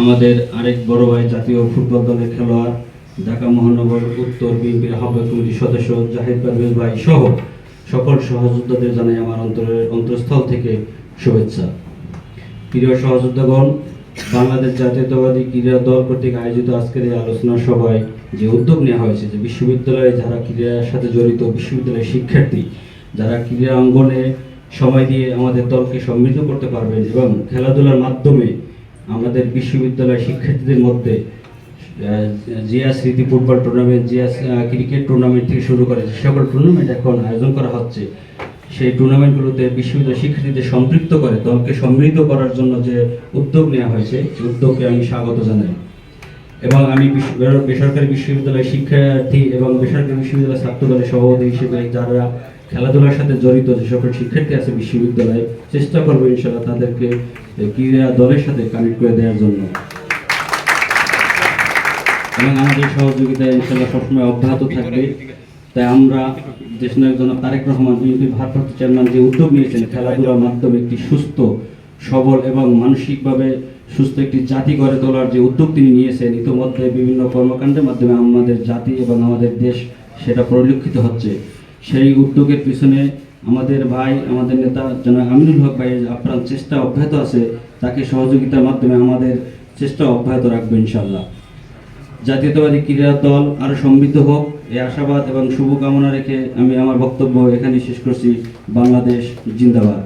আমাদের আরেক বড় ভাই জাতীয় ফুটবল দলের খেলোয়াড়, ঢাকা মহানগর উত্তর বিএনপির আহ্বায়ক কমিটির সদস্য জাহিদ পারভেজ ভাই সহ সকল সহযোদ্ধাদের জানাই আমার অন্তরের অন্তঃস্থল থেকে শুভেচ্ছা। প্রিয় সহযোদ্ধাগণ, বাংলাদেশ জাতীয়তাবাদী ক্রীড়া দল কর্তৃক আয়োজিত আজকের এই আলোচনা সভায় যে উদ্যোগ নেওয়া হয়েছে যে বিশ্ববিদ্যালয়ে যারা ক্রীড়ার সাথে জড়িত, বিশ্ববিদ্যালয়ের শিক্ষার্থী, যারা ক্রীড়া অঙ্গনে সময় দিয়ে আমাদের দলকে সমৃদ্ধ করতে পারবেন এবং খেলাধুলার মাধ্যমে আমাদের বিশ্ববিদ্যালয়ের শিক্ষার্থীদের মধ্যে জিয়া স্মৃতি football tournament Zia cricket tournament থেকে শুরু করে যে সকল টুর্নামেন্ট এখন আয়োজন করা হচ্ছে, সেই টুর্নামেন্টগুলোতে বিশ্ববিদ্যালয় শিক্ষার্থীদের সম্পৃক্ত করে, দলকে সমৃদ্ধ করার জন্য যে উদ্যোগ নেওয়া হয়েছে, সেই উদ্যোগকে আমি স্বাগত জানাই। এবং আমি বেসরকারি বিশ্ববিদ্যালয়ের শিক্ষার্থী এবং বেসরকারি বিশ্ববিদ্যালয়ের ছাত্র দলের সভাপতি হিসেবে যারা খেলাধুলার সাথে জড়িত যে সকল শিক্ষার্থী আছে বিশ্ববিদ্যালয়ে, চেষ্টা করব ইনশাল্লাহ তাদেরকে ক্রীড়া দলের সাথে কানেক্ট করে দেওয়ার জন্য। এবং আমাদের সহযোগিতা ইনশাল্লাহ সবসময় অব্যাহত থাকবে। তাই আমরা দেশ নায়ক জনাব তারেক রহমান ভারপ্রাপ্ত চেয়ারম্যান যে উদ্যোগ নিয়েছেন, খেলাধুলার মাধ্যমে একটি সুস্থ সবল এবং মানসিকভাবে সুস্থ একটি জাতি গড়ে তোলার যে উদ্যোগ তিনি নিয়েছেন, ইতিমধ্যে বিভিন্ন কর্মকাণ্ডের মাধ্যমে আমাদের জাতি এবং আমাদের দেশ সেটা পরিলক্ষিত হচ্ছে। সেই উদ্যোগের পিছনে আমাদের ভাই, আমাদের নেতা জনাব আমিনুল হক ভাইয়ের আপ্রাণ চেষ্টা অব্যাহত আছে, তাকে সহযোগিতার মাধ্যমে আমাদের চেষ্টা অব্যাহত রাখবে ইনশাল্লাহ জাতীয়তাবাদী ক্রীড়া দল আরও সমৃদ্ধ হোক এই আশাবাদ এবং শুভকামনা রেখে আমি আমার বক্তব্য এখানে শেষ করছি। বাংলাদেশ জিন্দাবাদ।